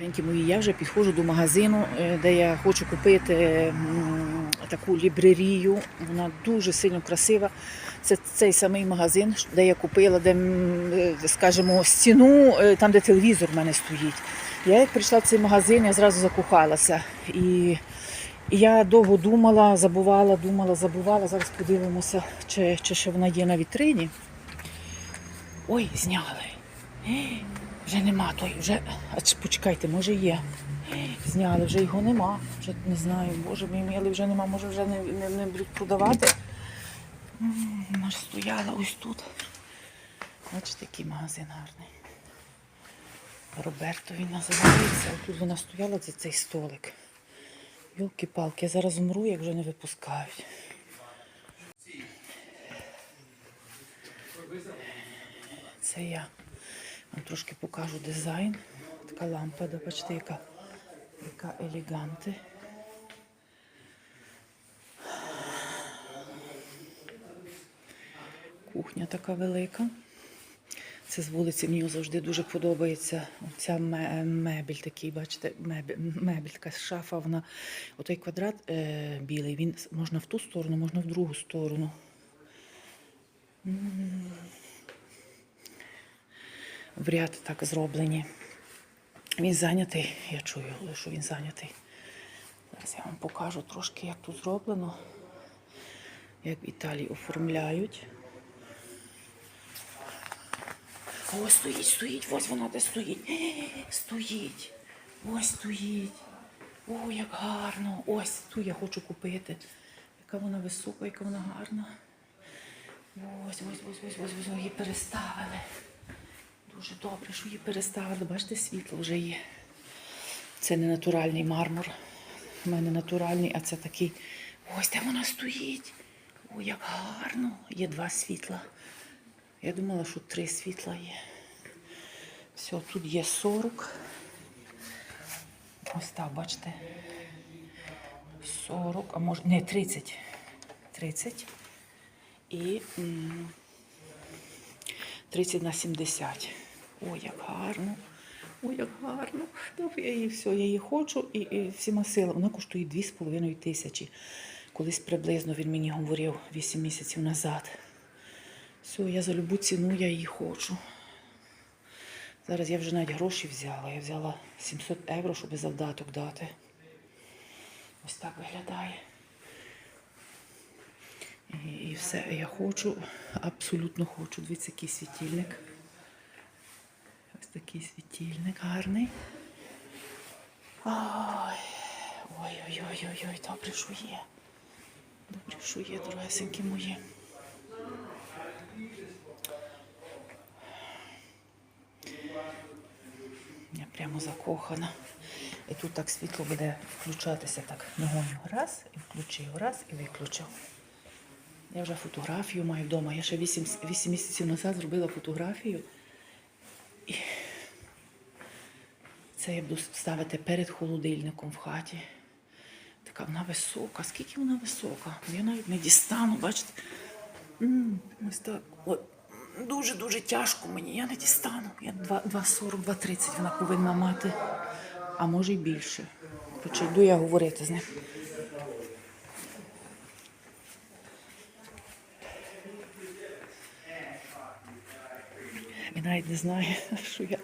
Мої, я вже підходжу до магазину, е, де я хочу купити таку лібрерію. Вона дуже сильно красива. Це цей самий магазин, де я купила, де, е, скажімо, стіну, е, там, де телевізор в мене стоїть. Я як прийшла в цей магазин, я зразу закохалася. І я довго думала, забувала, думала, забувала. Зараз подивимося, чи, чи ще вона є на вітрині. Ой, зняли. Вже нема той, вже. А чи почекайте, може є. Зняли, вже його нема. Вже не знаю, боже мій милий, вже нема, може вже не, не, не будуть продавати. Вона ж стояла ось тут. Бачите, який магазин гарний. Роберто називається. Тут вона стояла за цей столик. Йолки-палки, я зараз умру, як вже не випускають. Це я трошки покажу дизайн. Така лампада, бачите, яка, яка елеганти. Кухня така велика. Це з вулиці мені завжди дуже подобається. Ця ме- мебель такий, бачите, мебель, мебель така шафа. Вона отой квадрат е, білий, він можна в ту сторону, можна в другу сторону. В ряд так зроблені. Він зайнятий, я чую, що він зайнятий. Зараз я вам покажу трошки, як тут зроблено, як в Італії оформляють. Ось стоїть, стоїть, ось вона де стоїть. Стоїть. Ось стоїть. О, як гарно. Ось ту я хочу купити. Яка вона висока, яка вона гарна. Ось, ось, ось, ось, ось, ось, її переставили. Дуже добре, що її переставили. Бачите, світло вже є. Це не натуральний мармур. У мене натуральний, а це такий. Ось де вона стоїть. О, як гарно. Є два світла. Я думала, що три світла є. Все, тут є 40. Ось так, бачите. 40, а може. Не, 30. 30. І. 30 на 70. Ой, як гарно. Ой, як гарно. Добре, я її все, я її хочу і, і всіма силами. Вона коштує 2,5 тисячі. Колись приблизно він мені говорив 8 місяців назад. Все, я за любу ціну я її хочу. Зараз я вже навіть гроші взяла. Я взяла 700 євро, щоб завдаток дати. Ось так виглядає. І, і все, я хочу, абсолютно хочу. Дивіться, який світильник. Такий світильник гарний. Ой, ой, ой, ой, ой, ой, добре, що є. Добре, що є, дорогесенькі мої. Я прямо закохана. І тут так світло буде включатися так ногою. Раз, і включив, раз і виключив. Я вже фотографію маю вдома. Я ще 8, 8 місяців назад зробила фотографію. І це я буду ставити перед холодильником в хаті. Така вона висока. Скільки вона висока? Я навіть не дістану, бачите? Ось так. Дуже-дуже тяжко мені, я не дістану. Я 2,40, 2,30 вона повинна мати, а може й більше. Хоча йду я говорити з ним. Він навіть не знає, що я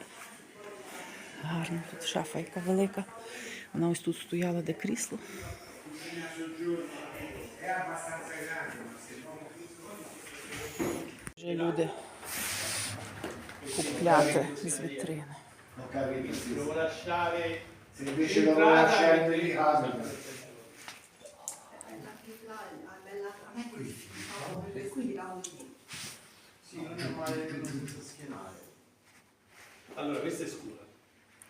гарно. Тут шафа яка велика. Вона ось тут стояла, де крісло. Вже люди купляти з вітрини. Allora, questa è scura.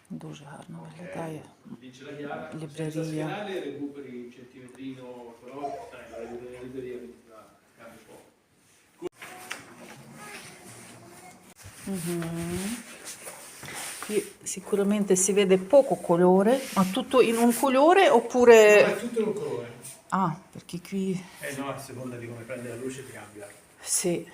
Дуже гарно виглядає. Vince la chiara. Libreria. Senza schienare recuperi il centimetrino, però sai, la la libreria la cambia poco. Qui sicuramente si vede poco colore, ma tutto in un colore No, oppure... è tutto in un colore. Ah, perché qui Eh no, a seconda di come prende la luce ti cambia. sì.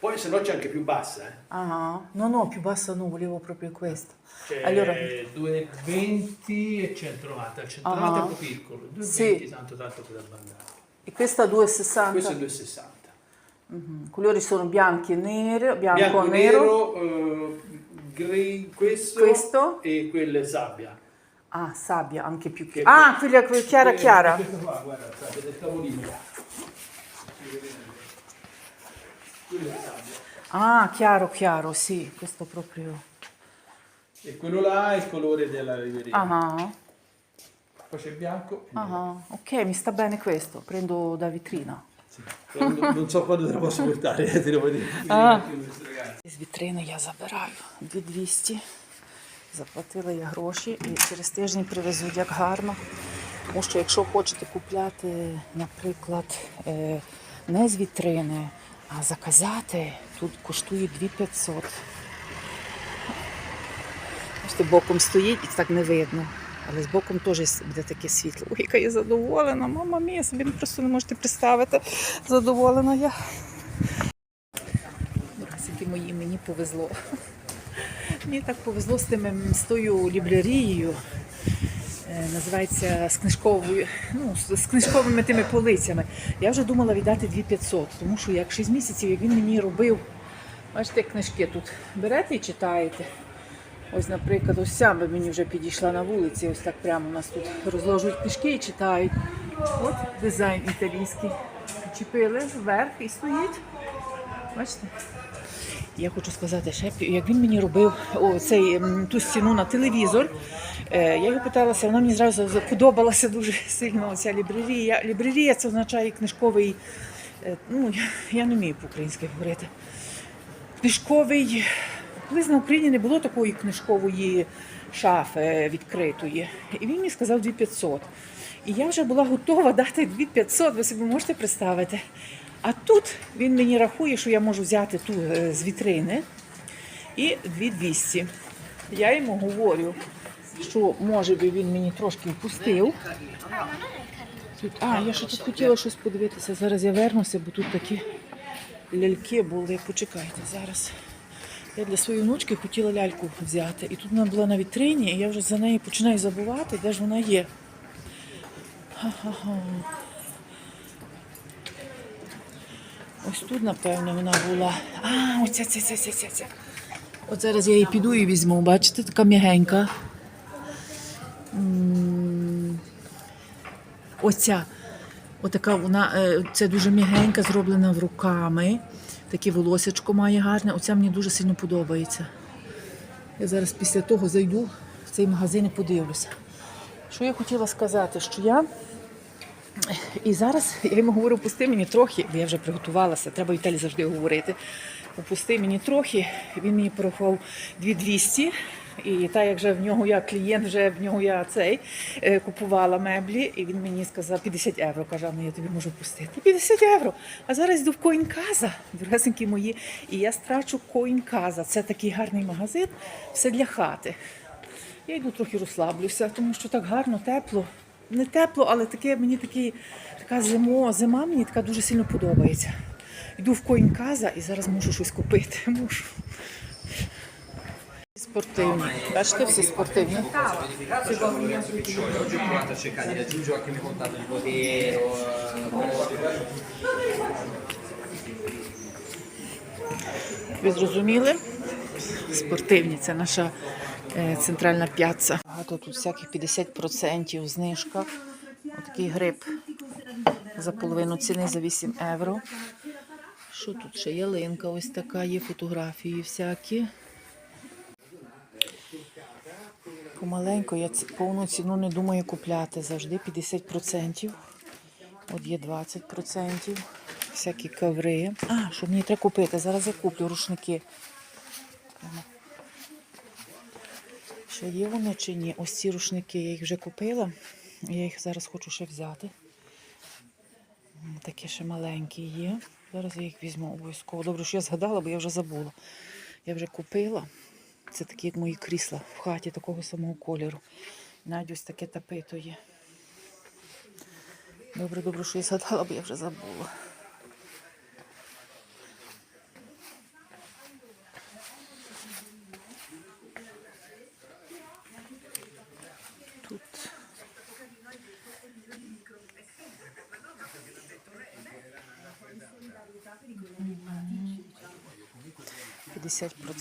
Poi se no c'è anche più bassa, eh. Ah, no, no, più bassa no, volevo proprio questo. C'è Allora- 2,20 e 190. Il 190 Ah. è un po' piccolo, 2,20 Sì. tanto tanto per abbandonare. E questa 2,60. Questo è 2,60. Mhm. I colori sono bianchi e nero, bianco, Bianco, e nero. nero, eh, grey, questo, Questo? e quello è sabbia. Ah, sabbia, anche più Che- chiara. Ah, quella que- chiara Quello- chiara. Questo qua, guarda, sabbia del tavolino. Quello è sabbia. Ah, chiaro, chiaro, sì, questo proprio. E quello là è il colore della libreria. Ah, Poi c'è il bianco e il nero. ah, ok, mi sta bene questo, prendo da vetrina. Sì. Però Non, non so quando te la posso portare, eh, ti devo dire. А. Ragazzi. З вітрини я забираю 2200. Заплатила я гроші і через тиждень привезуть як гарно. Тому що якщо хочете купляти, наприклад, е, не з вітрини, а заказати, тут коштує 2500. Бачите, боком стоїть і так не видно. Але з боком теж буде таке світло. Ой, яка я задоволена, мама мія, собі просто не можете представити. Задоволена я. Дорогасики мої, мені повезло. Мені так повезло з, тими, з тою лібрерією. Е, Називається з книжковою, ну, з- книжковими тими полицями. Я вже думала віддати 2500, тому що як 6 місяців, як він мені робив, бачите, книжки тут берете і читаєте. Ось, наприклад, ось ця би мені вже підійшла на вулиці, ось так прямо у нас тут розложують книжки і читають. От дизайн італійський. Чіпили вверх і стоїть. Бачите? Я хочу сказати, ще як він мені робив о, ту стіну на телевізор, е, я його питалася, вона мені зразу подобалася дуже сильно ця лібрерія. Лібрерія це означає книжковий, е, ну я- я не вмію по-українськи говорити. Книжковий. Колись на Україні не було такої книжкової шафи відкритої. І він мені сказав 2500. І я вже була готова дати 2500, ви собі можете представити. А тут він мені рахує, що я можу взяти ту е, з вітрини і 2200. Я йому говорю, що може би він мені трошки впустив. Тут, а, я ще тут хотіла щось подивитися. Зараз я вернуся, бо тут такі ляльки були. Почекайте зараз. Я для своєї внучки хотіла ляльку взяти. І тут вона була на вітрині, і я вже за неї починаю забувати, де ж вона є. Ха-ха-ха. Ось тут, напевно, вона була. А, оця, ця, ця, ця, ця, ця. От зараз я її піду і візьму, бачите, така м'ягенька. Оця. Отака вона, е, це дуже м'ягенька, зроблена в руками. Таке волосечко має гарне. Оця мені дуже сильно подобається. Я зараз після того зайду в цей магазин і подивлюся. Що я хотіла сказати, що я і зараз я йому говорю, пусти мені трохи, бо я вже приготувалася, треба Віталій завжди говорити. Попусти мені трохи, він мені порахував 2200. І так як вже в нього я клієнт, вже в нього я цей е, купувала меблі, і він мені сказав 50 євро. Каже, «А, ну я тобі можу пустити. 50 євро. А зараз йду в Коінказа, дорогесенькі мої, і я страчу Коінказа. Це такий гарний магазин, все для хати. Я йду трохи розслаблюся, тому що так гарно, тепло. Не тепло, але таке мені такі, така зимо, зима мені така дуже сильно подобається. Йду в Коінказа і зараз можу щось купити. Мушу. Спортивні. Бачите, всі спортивні. Ви зрозуміли? Спортивні, це наша центральна п'яца. Багато тут всяких 50% знижка. Отакий гриб за половину ціни за 8 євро. Що тут ще? Ялинка ось така, є фотографії всякі. Помаленьку я повну ціну не думаю купляти. Завжди 50%. От є 20%. Всякі коври. А, що мені треба купити? Зараз я куплю рушники. Ще є вони чи ні? Ось ці рушники я їх вже купила. Я їх зараз хочу ще взяти. Такі ще маленькі є. Зараз я їх візьму обов'язково. Добре, що я згадала, бо я вже забула. Я вже купила. Це такі, як мої крісла в хаті такого самого кольору. Навіть ось таке тапито є. Добре, добре, що я згадала, бо я вже забула.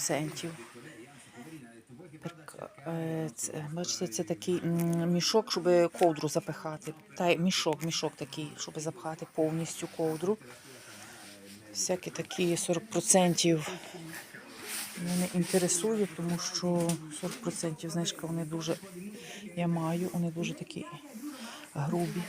50%. Е, бачите, це такий мішок, щоб ковдру запихати. Та мішок, мішок такий, щоб запхати повністю ковдру. Всякі такі 40% мене інтересує, тому що 40% знижка вони дуже, я маю, вони дуже такі грубі.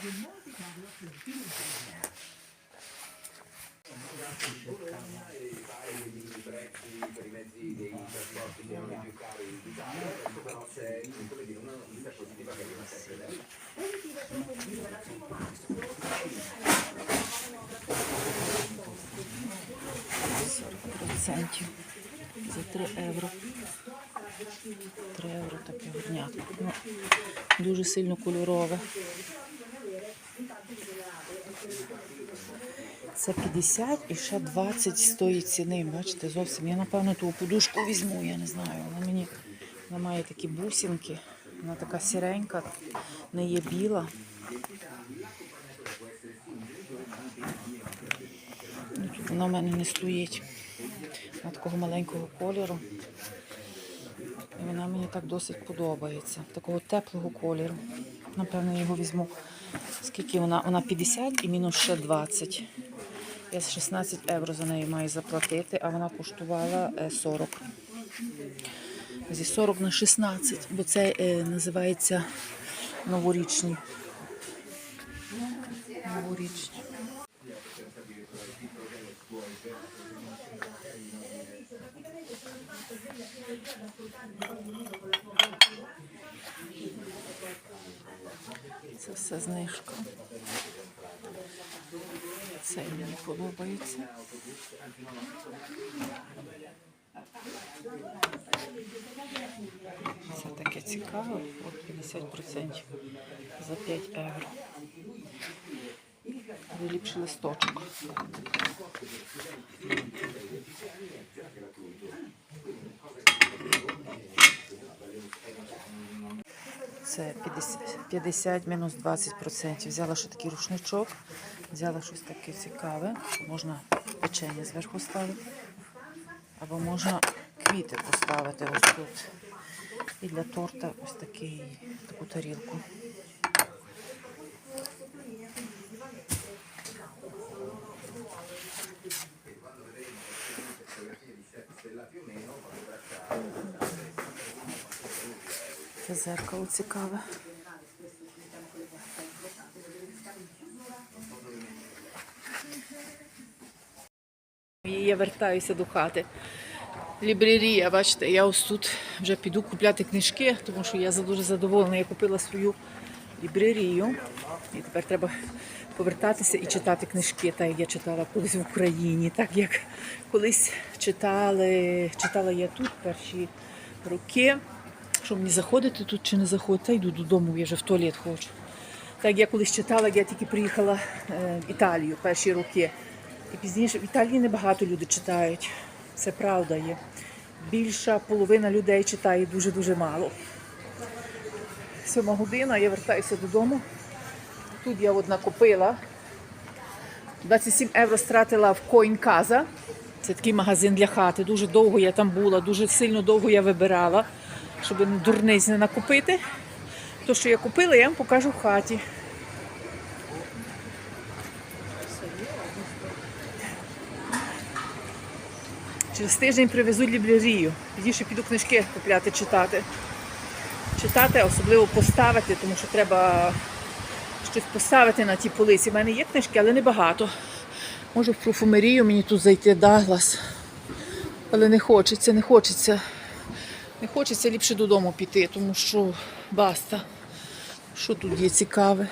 За 3 євро. 3 євро таке горнятко. Ну, дуже сильно кольорове. Це 50 і ще 20 з тої ціни. Бачите, зовсім. Я напевно ту подушку візьму, я не знаю. Вона мені вона має такі бусинки. Вона така сіренька, не є біла. Ну, Тут вона в мене не стоїть. Вона такого маленького кольору. І вона мені так досить подобається. Такого теплого кольору. Напевно, я його візьму. Скільки вона? Вона 50 і мінус ще 20. Я з 16 євро за неї маю заплатити, а вона коштувала е, 40. Зі 40 на 16, бо це е, називається новорічні. Новорічні. Це все знижка. Це мені подобається. Це таке цікаве. От 50% за 5 євро. Виліпший листочок. Це 50, 50 мінус 20%. Взяла ще такий рушничок, взяла щось таке цікаве. Можна печення зверху ставити. Або можна квіти поставити ось тут. І для торта ось такий, таку тарілку. Це зеркало цікаве. І я вертаюся до хати. Лібрерія, бачите, я ось тут вже піду купляти книжки, тому що я дуже задоволена. Я купила свою лібрерію. І тепер треба повертатися і читати книжки, так як я читала колись в Україні, так як колись читали, читала я тут перші роки. Що мені заходити тут чи не заходити, та йду додому, я вже в туалет хочу. Так я колись читала, я тільки приїхала е, в Італію перші роки. І пізніше в Італії небагато люди читають. Це правда є. Більша половина людей читає дуже-дуже мало. Сьома година, я вертаюся додому. Тут я одна купила. 27 євро стратила в Коінказа. Це такий магазин для хати. Дуже довго я там була, дуже сильно довго я вибирала, щоб дурниць не накупити. То, що я купила, я вам покажу в хаті. Через тиждень привезуть ліблерію. Тоді ще піду книжки купляти, читати. Читати, особливо поставити, тому що треба щось поставити на ті полиці. У мене є книжки, але небагато. Можу в профумерію мені тут зайти Даглас. Але не хочеться, не хочеться. Не хочеться ліпше додому піти, тому що баста. Що тут є цікаве?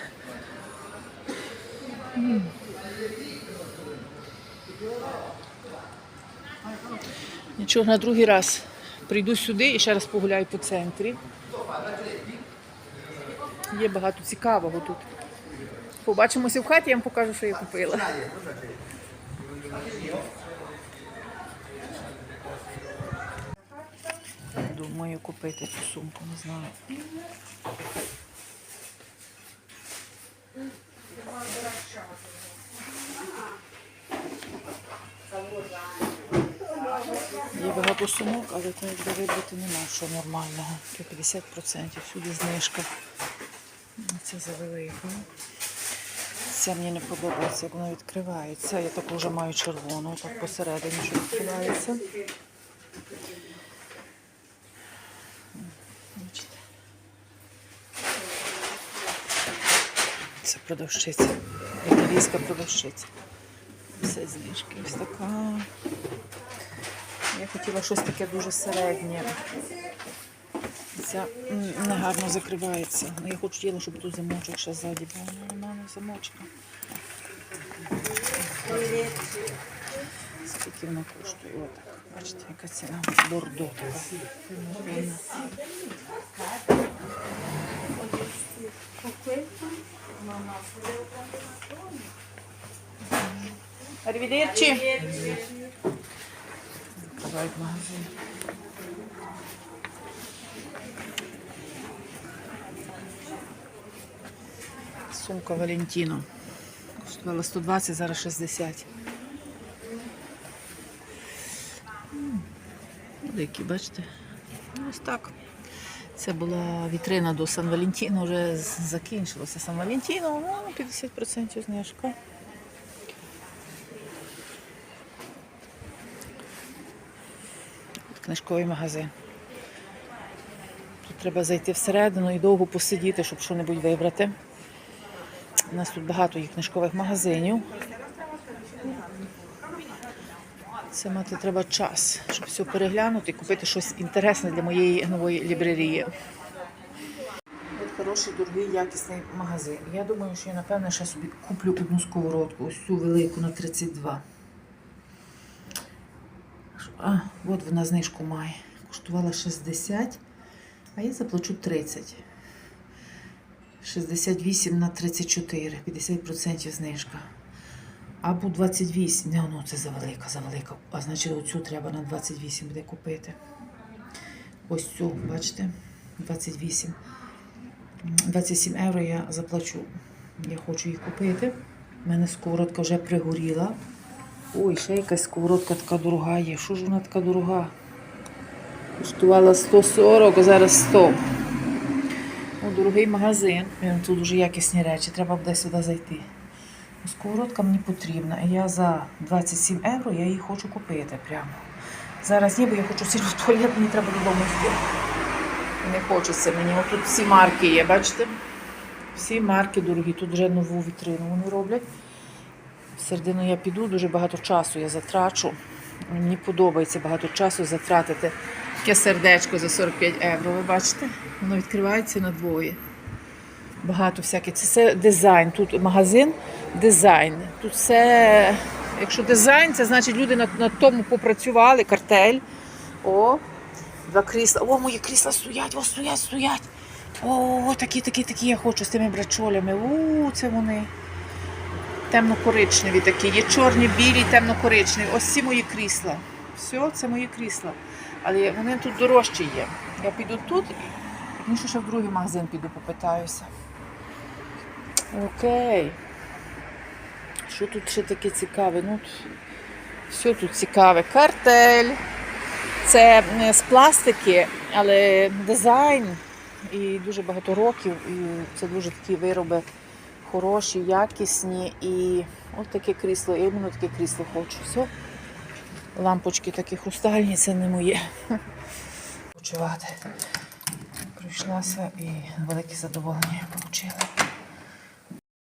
Нічого, на другий раз прийду сюди і ще раз погуляю по центрі. Є багато цікавого тут. Побачимося в хаті, я вам покажу, що я купила. Думаю купити цю сумку, не знаю. Є багато сумок, але то якби вибрати нема що нормального. То 50% всюди знижка. Це завелика. Ця мені не подобається, як вона відкривається. Я таку вже маю червону, так посередині, що відкривається. Це продавщиця. Італійська продавщиця. Все знижки. Ось така. Я хотіла щось таке дуже середнє. Ця негарно закривається. Я хочу тіло, щоб тут замочок ще ззаді був. Ну, Вона не замочка. Скільки вона коштує? Отак. Бачите, яка ціна? Бордо. Гарна. Arrivederci. Закривають магазин. Сумка Валентіно. Коштувала 120, зараз 60. М, Великі, бачите? Ну, Ось так. Це була вітрина до Сан Валентіно, вже закінчилося Сан Валентіно, ну, 50% знижка. Книжковий магазин. Тут треба зайти всередину і довго посидіти, щоб щось вибрати. У нас тут багато є книжкових магазинів. Це мати треба час, щоб все переглянути і купити щось інтересне для моєї нової лібрерії. Хороший, дорогий, якісний магазин. Я думаю, що я напевно ще собі куплю одну сковородку, ось цю велику на 32. А, от вона знижку має. Коштувала 60, а я заплачу 30. 68 на 34, 50% знижка. Або 28. Не, ну це завелика, завелика. А значить оцю треба на 28 буде купити. Ось цю, бачите? 28. 27 євро я заплачу. Я хочу її купити. У мене сковородка вже пригоріла. Ой, ще якась сковородка така дорога є. Що ж вона така дорога? Коштувала 140, а зараз 100. Ну, дорогий магазин. Тут дуже якісні речі, треба буде сюди зайти. Ну, Сковородка мені потрібна. Я за 27 євро я її хочу купити прямо. Зараз ні, бо я хочу сіти в туалет, мені треба додому йти. Не хочеться мені. Отут всі марки є, бачите? Всі марки дорогі. Тут вже нову вітрину вони роблять. В середину я піду, дуже багато часу я затрачу. Мені подобається багато часу затратити. Таке сердечко за 45 євро, ви бачите? Воно відкривається на двоє. Багато всяких. Це все дизайн. Тут магазин дизайн. Тут все. Якщо дизайн, це значить люди на, на тому попрацювали, картель. О, два крісла. О, мої крісла стоять, о, стоять, стоять. О, такі, такі, такі я хочу з тими брачолями. У, це вони. Темно-коричневі такі. Є чорні, білі, темно-коричневі. Ось ці мої крісла. Все, це мої крісла. Але вони тут дорожчі є. Я піду тут, і ще в другий магазин піду попитаюся. Окей. Що тут ще таке цікаве? Ну, все тут цікаве. Картель. Це з пластики, але дизайн і дуже багато років. І це дуже такі вироби хороші, якісні. І от таке крісло. Я іменно таке крісло хочу. Все. Лампочки такі хрустальні, це не моє. Почувати. Прийшлася і велике задоволення отримала.